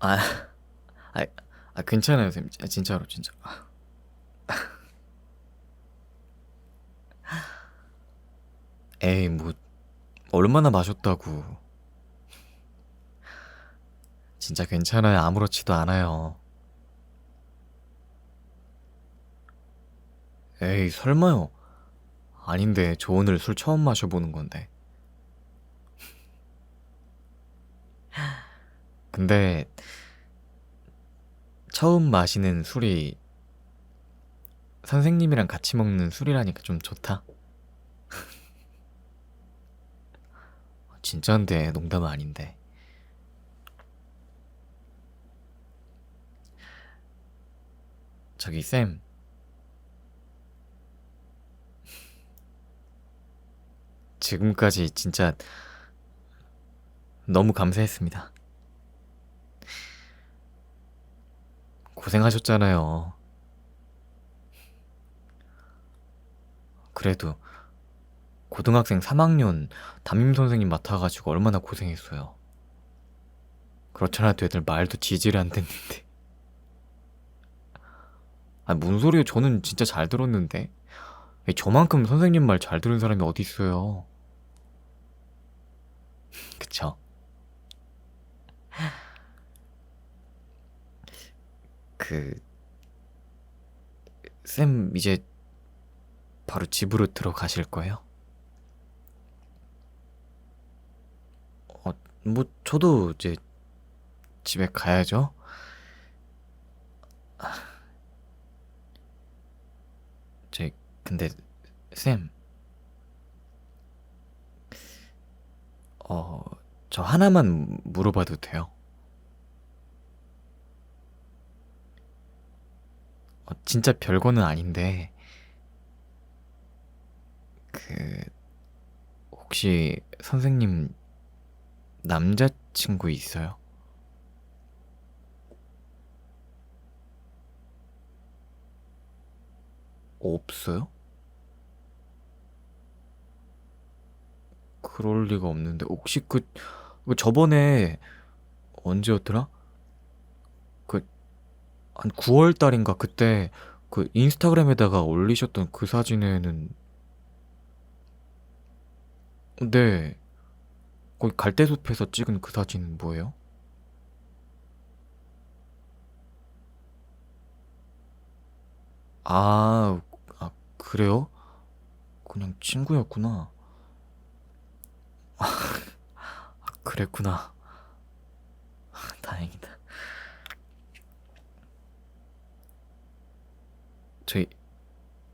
아, 아, 아 괜찮아요, 쌤. 아, 진짜로, 진짜. 에이, 뭐, 얼마나 마셨다고. 진짜 괜찮아요. 아무렇지도 않아요. 에이, 설마요. 아닌데, 저 오늘 술 처음 마셔보는 건데. 근데, 처음 마시는 술이 선생님이랑 같이 먹는 술이라니까 좀 좋다. 진짜인데, 농담 아닌데. 저기, 쌤. 지금까지 진짜 너무 감사했습니다. 고생하셨잖아요. 그래도 고등학생 3학년 담임 선생님 맡아가지고 얼마나 고생했어요. 그렇잖아, 애들 말도 지지를 안 듣는데. 아, 뭔 소리예요? 저는 진짜 잘 들었는데. 저만큼 선생님 말 잘 들은 사람이 어디 있어요? 그쵸? 그, 쌤, 이제 바로 집으로 들어가실 거예요? 어, 뭐, 저도 이제 집에 가야죠? 저, 근데, 쌤, 어, 저 하나만 물어봐도 돼요? 어, 진짜 별거는 아닌데, 그, 혹시 선생님 남자친구 있어요? 없어요? 그럴 리가 없는데, 혹시 그, 그 저번에 언제였더라? 그, 한 9월 달인가 그때 그 인스타그램에다가 올리셨던 그 사진에는, 네, 거기 갈대숲에서 찍은 그 사진은 뭐예요? 아, 아, 그래요? 그냥 친구였구나. 그랬구나. 다행이다. 저희,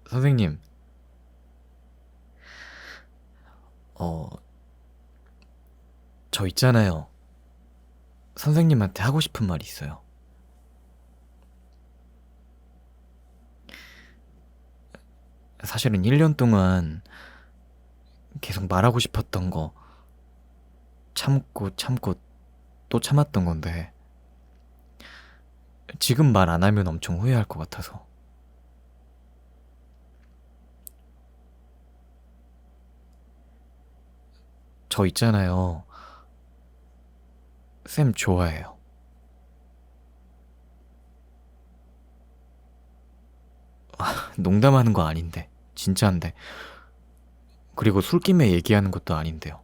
선생님, 어, 저 있잖아요. 선생님한테 하고 싶은 말이 있어요. 사실은 1년 동안 계속 말하고 싶었던 거 참고 참고 또 참았던 건데 지금 말 안 하면 엄청 후회할 것 같아서 저 있잖아요. 쌤 좋아해요. 농담하는 거 아닌데 진짜인데 그리고 술김에 얘기하는 것도 아닌데요.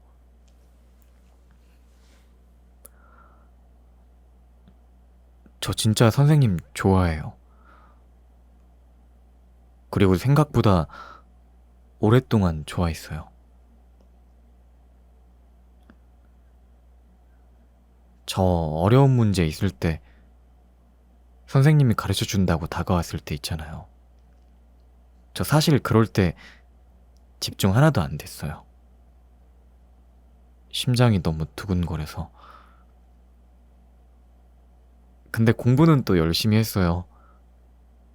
저 진짜 선생님 좋아해요. 그리고 생각보다 오랫동안 좋아했어요. 저 어려운 문제 있을 때 선생님이 가르쳐 준다고 다가왔을 때 있잖아요. 저 사실 그럴 때 집중 하나도 안 됐어요. 심장이 너무 두근거려서. 근데 공부는 또 열심히 했어요.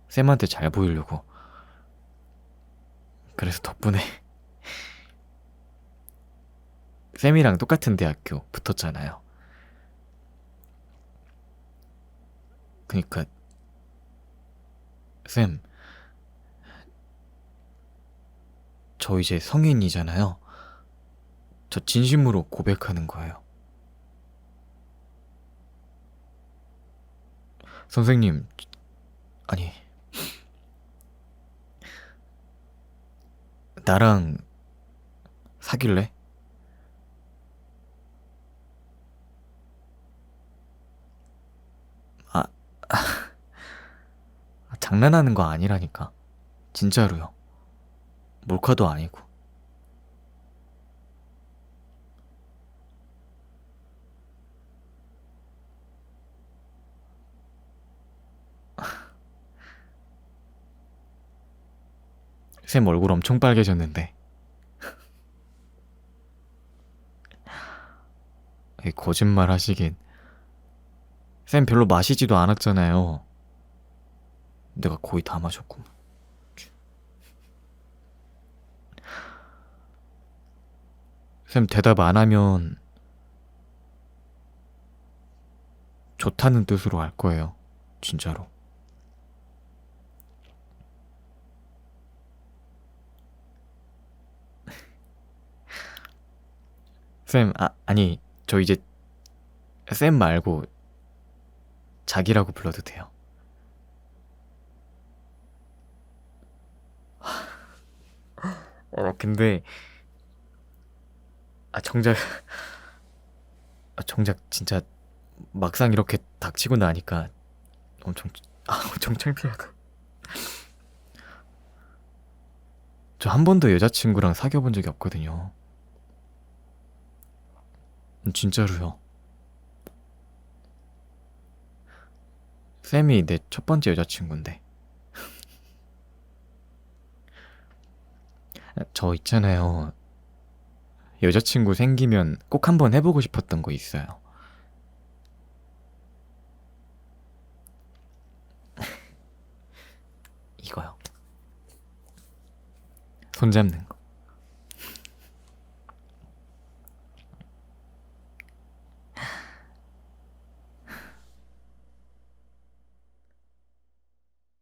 쌤한테 잘 보이려고. 그래서 덕분에 쌤이랑 똑같은 대학교 붙었잖아요. 그니까 쌤, 저 이제 성인이잖아요. 저 진심으로 고백하는 거예요. 선생님, 아니, 나랑 사귈래? 아, 아, 장난하는 거 아니라니까. 진짜로요. 몰카도 아니고. 쌤 얼굴 엄청 빨개졌는데. 거짓말 하시긴. 쌤 별로 마시지도 않았잖아요. 내가 거의 다 마셨고. 쌤 대답 안 하면 좋다는 뜻으로 할 거예요. 진짜로. 쌤, 아, 아니, 저 이제 쌤 말고 자기라고 불러도 돼요. 어, 근데 아 정작 아 정작 진짜 막상 이렇게 닥치고 나니까 엄청 아 엄청 창피하다. 저 한 번도 여자친구랑 사귀어 본 적이 없거든요. 음, 진짜로요. 쌤이 내 첫 번째 여자친구인데. 저 있잖아요. 여자친구 생기면 꼭 한번 해보고 싶었던 거 있어요. 이거요. 손 잡는 거.